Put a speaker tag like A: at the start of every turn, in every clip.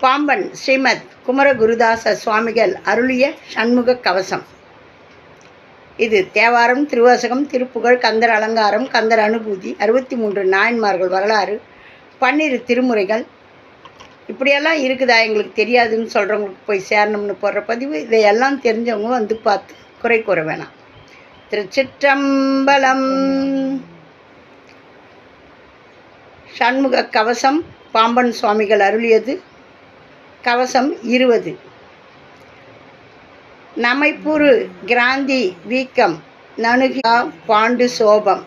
A: பாம்பன் ஸ்ரீமத் குமரகுருதாச சுவாமிகள் அருளிய சண்முக கவசம். இது தேவாரம் திருவாசகம் திருப்புகழ் கந்தர் அலங்காரம் கந்தர் அனுபூதி அறுபத்தி மூன்று நாயன்மார்கள் வரலாறு பன்னிரு திருமுறைகள். இப்படியெல்லாம் இருக்குதா எங்களுக்கு தெரியாதுன்னு சொல்கிறவங்களுக்கு போய் சேரணும்னு போடுற பதிவு இதையெல்லாம் தெரிஞ்சவங்க வந்து பார்த்து குறை கூற வேணாம். திருச்சிற்றம்பலம். சண்முக கவசம் பாம்பன் சுவாமிகள் அருளியது. கவசம் இருபது. நமைப்புறு கிராந்தி வீக்கம் நணுகா பாண்டு சோபம்.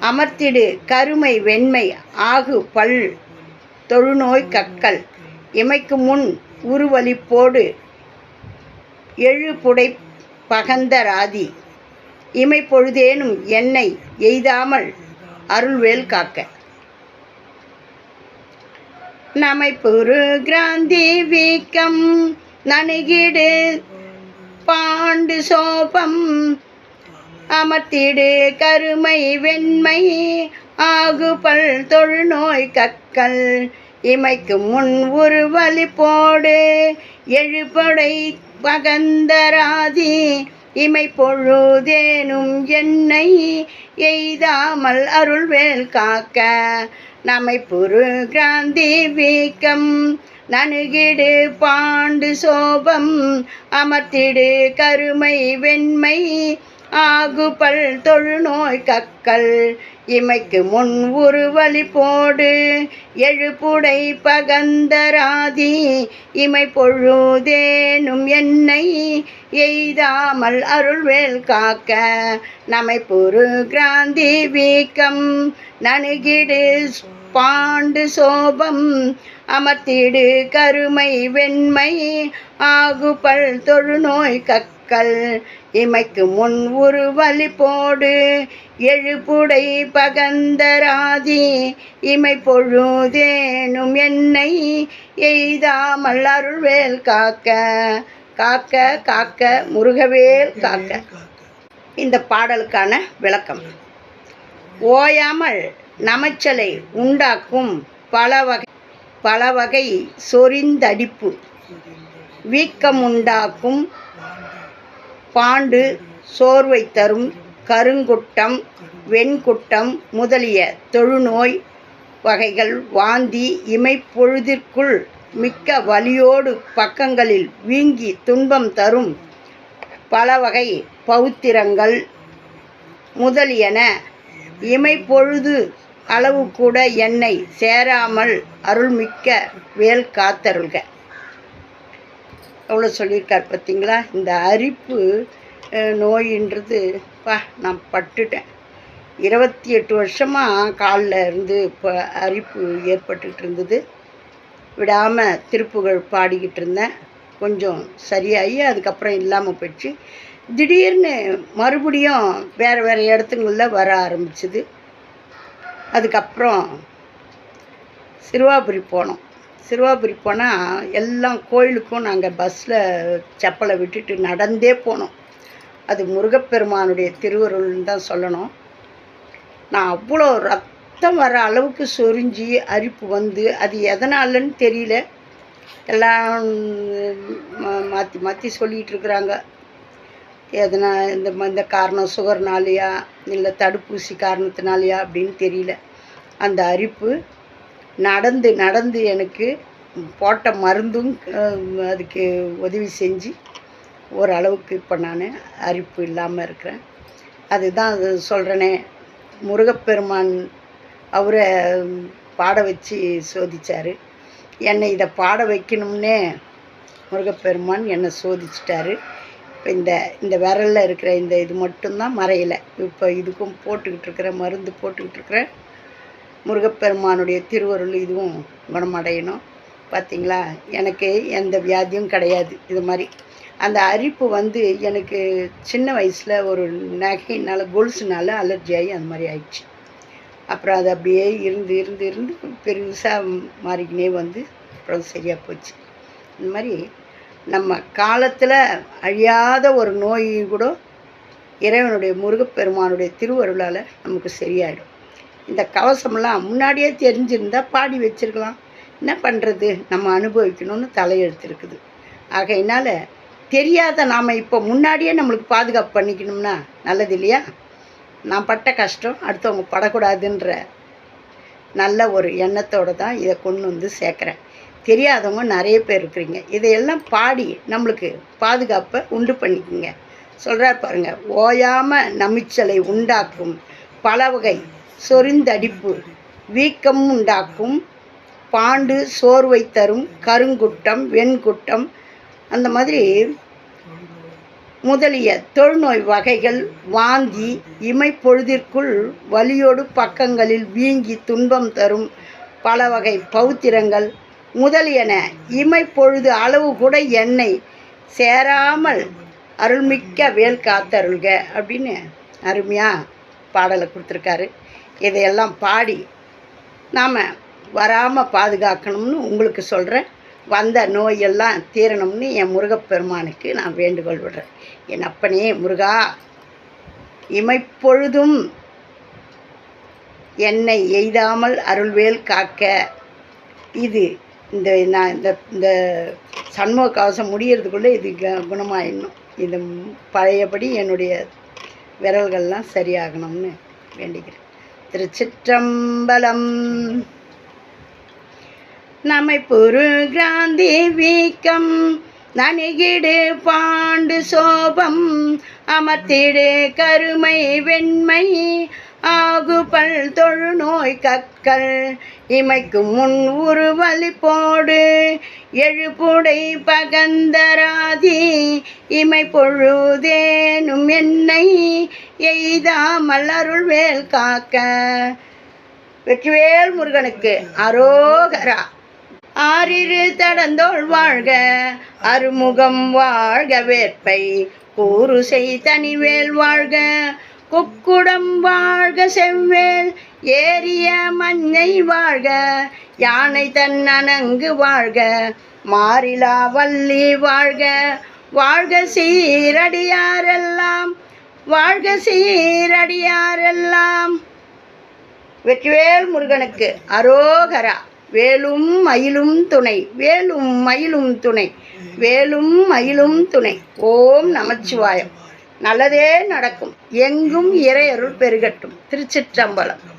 A: அமர்த்திடு கருமை வெண்மை ஆகு பல் தொழுநோய் கக்கல். இமைக்கு முன் உருவலிப்போடு எழுபுடை பகந்தராதி இமை பொழுதேனும் என்னை எய்தாமல் அருள்வேல் காக்க. நமைப்புறு கிராந்தி வீக்கம். நணுகிடு பாண்டு சோபம். அமர்த்திடு கருமை வெண்மை. ஆகுபல் தொழுநோய் கக்கல். இமைக்கு முன் உருவலி போடு. எழுபடை பகந்தராதி இமை பொழுதேனும் என்னை எய்தாமல் அருள்வேல் காக்க. நமை பொரு கிராந்தி வீக்கம் நணுகிடு பாண்டு சோபம் அமர்த்திடு கருமை வெண்மை ஆகுபல் தொழுநோய் கக்கல். இமைக்கு முன் உருவலி போடு. எழுப்புடை பகந்தராதி. இமை பொழுதேனும் என்னை எய்தாமல் அருள்வேல் காக்க. நமை பொரு கிராந்தி வீக்கம். நணுகிடு பாண்டு சோபம் அமர்த்திடு கருமை வெண்மை. ஆகுபல் தொழுநோய் கக்கல் இமைக்கு முன் ஒரு போடு. எழுப்புடை பகந்தராதி இமை பொழுதேனும் என்னை எய்தாமல் அருள்வேல் காக்க. காக்க காக்க முருகவேல் காக்க. இந்த பாடலுக்கான விளக்கம். ஓயாமல் நமச்சலை உண்டாக்கும் பல வகை பல வகை சொரிந்தடிப்பு. வீக்கம் உண்டாக்கும் பாண்டு சோர்வை தரும் கருங்குட்டம் வெண்குட்டம் முதலிய தொழுநோய் வகைகள் வாந்தி இமைப்பொழுதிற்குள் மிக்க வலியோடு பக்கங்களில் வீங்கி துன்பம் தரும் பல வகை பௌத்திரங்கள் முதலியன. இமைப்பொழுது அளவு கூட என்னை சேராமல் அருள்மிக்க வேல் காத்தருள்க எவ்வளோ சொல்லியிருக்கார் பார்த்தீங்களா? இந்த அரிப்பு நோயின்றது பா நான் பட்டுட்டேன். இருபத்தி எட்டு வருஷமாக காலில் இருந்து இப்போ அரிப்பு ஏற்பட்டுக்கிட்டு இருந்தது. விடாமல் திருப்புகழ் பாடிக்கிட்டு இருந்தேன். கொஞ்சம் சரியாகி அதுக்கப்புறம் இல்லாமல் போயிடுச்சு. திடீர்னு மறுபடியும் வேறு வேறு இடத்துங்களில் வர ஆரம்பிச்சுது. அதுக்கப்புறம் சிறுவாபுரி போனோம். சிறுவாபுரி போனால் எல்லாம் கோயிலுக்கும் நாங்கள் பஸ்ஸில் செப்பலை விட்டுட்டு நடந்தே போனோம். அது முருகப்பெருமானுடைய திருவருள்னு தான் சொல்லணும். நான் அவ்வளோ ரத்தம் வர அளவுக்கு சொரிஞ்சு அரிப்பு வந்து அது எதனாலன்னு தெரியல. எல்லாம் மாற்றி மாற்றி சொல்லிகிட்டு இருக்கிறாங்க. எதனா இந்த ம- இந்த காரணம் சுகர்னாலையா இல்லை தடுப்பூசி காரணத்தினாலையா அப்படின்னு தெரியல. அந்த அரிப்பு நடந்து நடந்து எனக்கு போட்ட மருந்தும் அதுக்கு உதவி செஞ்சு ஓரளவுக்கு இப்போ நான் அரிப்பு இல்லாமல் இருக்கிறேன். அதுதான் அது சொல்கிறேனே முருகப்பெருமான் அவரை பாட வச்சு சோதிச்சார். என்னை இதை பாட வைக்கணும்னே முருகப்பெருமான் என்னை சோதிச்சிட்டாரு. இந்த இந்த விரலில் இருக்கிற இந்த இது மட்டும்தான் மறையலை. இப்போ இதுக்கும் போட்டுக்கிட்டு இருக்கிற மருந்து போட்டுக்கிட்டு இருக்கிற முருகப்பெருமானுடைய திருவருள் இதுவும் குணமடையணும். பார்த்தீங்களா எனக்கு எந்த வியாதியும் கிடையாது இது மாதிரி. அந்த அரிப்பு வந்து எனக்கு சின்ன வயசில் ஒரு நகையினால் கொலுசுனால அலர்ஜி ஆகி அந்த மாதிரி ஆயிடுச்சு. அப்புறம் அது அப்படியே இருந்து இருந்து இருந்து பெருசாக மாறிக்கினே வந்து அப்புறம் சரியாக போச்சு. இந்த மாதிரி நம்ம காலத்தில் அழியாத ஒரு நோய் கூட இறைவனுடைய முருகப்பெருமானுடைய திருவருளால் நமக்கு சரியாயிடும். இந்த கவசமெல்லாம் முன்னாடியே தெரிஞ்சிருந்தால் பாடி வச்சிருக்கலாம். என்ன பண்ணுறது நம்ம அனுபவிக்கணும்னு தலையெழுத்திருக்குது. ஆகையினால் தெரியாத நாம் இப்போ முன்னாடியே நம்மளுக்கு பாதுகாப்பு பண்ணிக்கணும்னா நல்லது இல்லையா? நான் பட்ட கஷ்டம் அடுத்தவங்க படக்கூடாதுன்ற நல்ல ஒரு எண்ணத்தோடு தான் இதை கொண்டு வந்து சேர்க்குறேன். தெரியாதவங்க நிறைய பேர் இருக்கிறீங்க. இதையெல்லாம் பாடி நம்மளுக்கு பாதுகாப்பை உண்டு பண்ணிக்கோங்க. சொல்கிறார் பாருங்க ஓயாமல் நமிச்சலை உண்டாக்கும் பல வகை சொரிந்தடிப்பு வீக்கம் உண்டாக்கும் பாண்டு சோர்வை தரும் கருங்குட்டம் வெண்குட்டம் அந்த மாதிரி முதலிய தொழுநோய் வகைகள் வாந்தி இமைப்பொழுதிற்குள் வலியோடு பக்கங்களில் வீங்கி துன்பம் தரும் பல வகை பௌத்திரங்கள் முதலியன இமைப்பொழுது அளவு கூட எண்ணெய் சேராமல் அருள்மிக்க வேல் காத்தருள்க அப்படின்னு அருமையாக பாடலை கொடுத்துருக்காரு. இதையெல்லாம் பாடி நாம் வராமல் பாதுகாக்கணும்னு உங்களுக்கு சொல்கிறேன் வந்த நோயெல்லாம் தீரணும்னு என் முருகப்பெருமானுக்கு நான் வேண்டுகோள் விடுறேன். என் அப்பனே முருகா இமைப்பொழுதும் என்னை எய்தாமல் அருள்வேல் காக்க. இது இந்த நான் இந்த இந்த சண்முக கவசம் முடியறதுக்குள்ளே இது க குணமாயிடணும். இது பழையபடி என்னுடைய விரல்கள்லாம் சரியாகணும்னு வேண்டிக்கிறேன். திருச்சிற்றம்பலம். நம்மை பொருகிராந்தி வீக்கம் நனிகிடு பாண்டு சோபம் அமர்த்திடு கருமை வெண்மை ஆகுபல் தொழில் கற்கள் இமைக்கும் முன் உருவலி போடு எழுபுடை பகந்தராதி இமை பொழுதேனும் என்னை எய்தாமல் அருள்வேல் காக்க. வெற்றிவேல் முருகனுக்கு அரோகரா. ஆறிரு தடந்தோள் வாழ்க அருமுகம் வாழ்க வேற்பை கூறு செய் தனிவேல் வாழ்க. குக்குடம் வாழ்க செவ்வேல் ஏரிய மஞ்சை வாழ்க யானை தன் அணங்கு வாழ்க மாறிலா வள்ளி வாழ்க. வாழ்க சீரடியாரெல்லாம் வாழ்க சீரடியாரெல்லாம். வெற்றிவேல் முருகனுக்கு அரோகரா வேலும் மயிலும் துணை வேலும் மயிலும் துணை வேலும் மயிலும் துணை. ஓம் நமச்சிவாயம். நல்லதே நடக்கும். எங்கும் இறையருள் பெருகட்டும். திருச்சிற்றம்பலம்.